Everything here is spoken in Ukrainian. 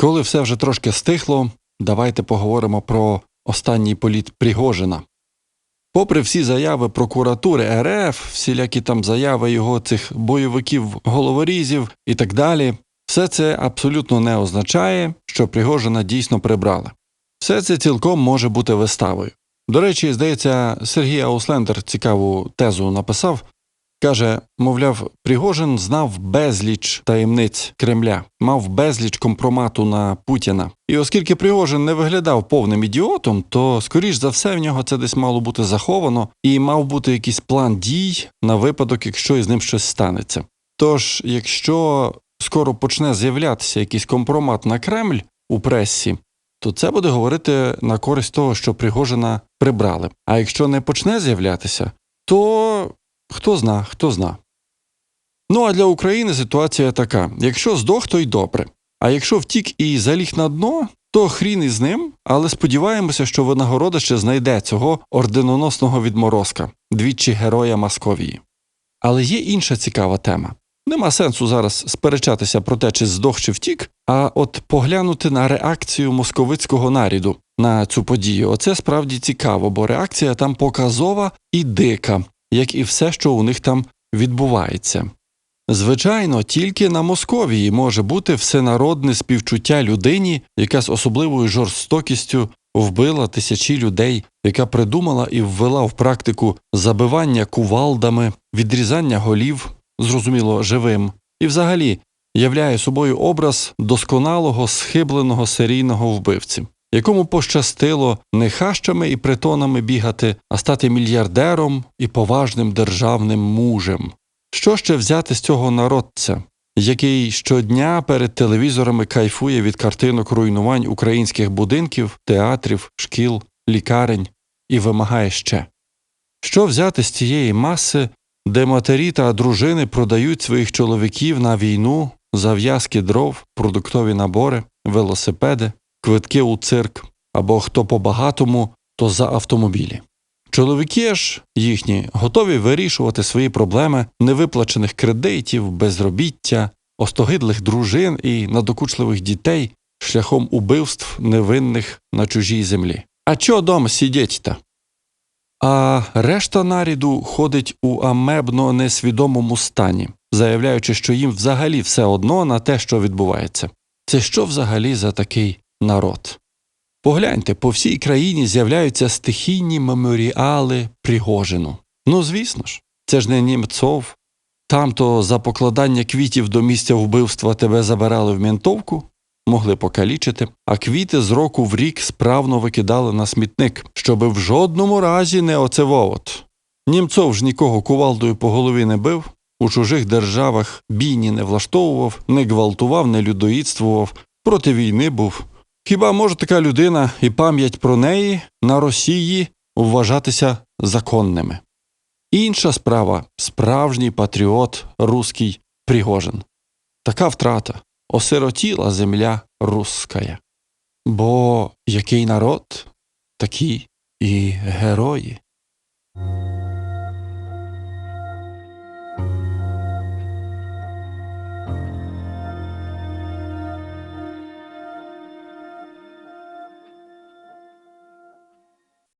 Коли все вже трошки стихло, давайте поговоримо про останній політ Пригожина. Попри всі заяви прокуратури РФ, всілякі там заяви його цих бойовиків головорізів і так далі, все це абсолютно не означає, що Пригожина дійсно прибрали. Все це цілком може бути виставою. До речі, здається, Сергій Ауслендер цікаву тезу написав. Каже, мовляв, Пригожин знав безліч таємниць Кремля, мав безліч компромату на Путіна. І оскільки Пригожин не виглядав повним ідіотом, то скоріш за все в нього це десь мало бути заховано, і мав бути якийсь план дій на випадок, якщо із ним щось станеться. Тож, якщо скоро почне з'являтися якийсь компромат на Кремль у пресі, то це буде говорити на користь того, що Пригожина прибрали. А якщо не почне з'являтися, то хто зна, хто зна. Ну а для України ситуація така: якщо здох, то й добре. А якщо втік і заліг на дно, то хрін із ним, але сподіваємося, що винагорода ще знайде цього орденоносного відморозка, двічі героя Московії. Але є інша цікава тема. Нема сенсу зараз сперечатися про те, чи здох чи втік, а от поглянути на реакцію московицького наряду на цю подію. Оце справді цікаво, бо реакція там показова і дика, як і все, що у них там відбувається. Звичайно, тільки на Московії може бути всенародне співчуття людині, яка з особливою жорстокістю вбила тисячі людей, яка придумала і ввела в практику забивання кувалдами, відрізання голів, зрозуміло, живим, і взагалі являє собою образ досконалого схибленого серійного вбивці, якому пощастило не хащами і притонами бігати, а стати мільярдером і поважним державним мужем. Що ще взяти з цього народця, який щодня перед телевізорами кайфує від картинок руйнувань українських будинків, театрів, шкіл, лікарень і вимагає ще? Що взяти з цієї маси, де матері та дружини продають своїх чоловіків на війну, зав'язки дров, продуктові набори, велосипеди, квитки у цирк або хто по багатому, то за автомобілі? Чоловіки ж їхні готові вирішувати свої проблеми невиплачених кредитів, безробіття, остогидлих дружин і надокучливих дітей шляхом убивств невинних на чужій землі. А чо дома сидіть-то? А решта наряду ходить у амебно несвідомому стані, заявляючи, що їм взагалі все одно на те, що відбувається. Це що взагалі за такий народ? Погляньте, по всій країні з'являються стихійні меморіали Пригожину. Ну, звісно ж, це ж не Німцов. Там-то за покладання квітів до місця вбивства тебе забирали в ментовку, могли покалічити, а квіти з року в рік справно викидали на смітник, щоби в жодному разі не оцевовот. Німцов ж нікого кувалдою по голові не бив, у чужих державах бійні не влаштовував, не гвалтував, не людоїдствував, проти війни був. Хіба може така людина і пам'ять про неї на Росії вважатися законними? Інша справа справжній патріот руський Пригожин. Така втрата осиротіла земля русская. Бо який народ, такі і герої.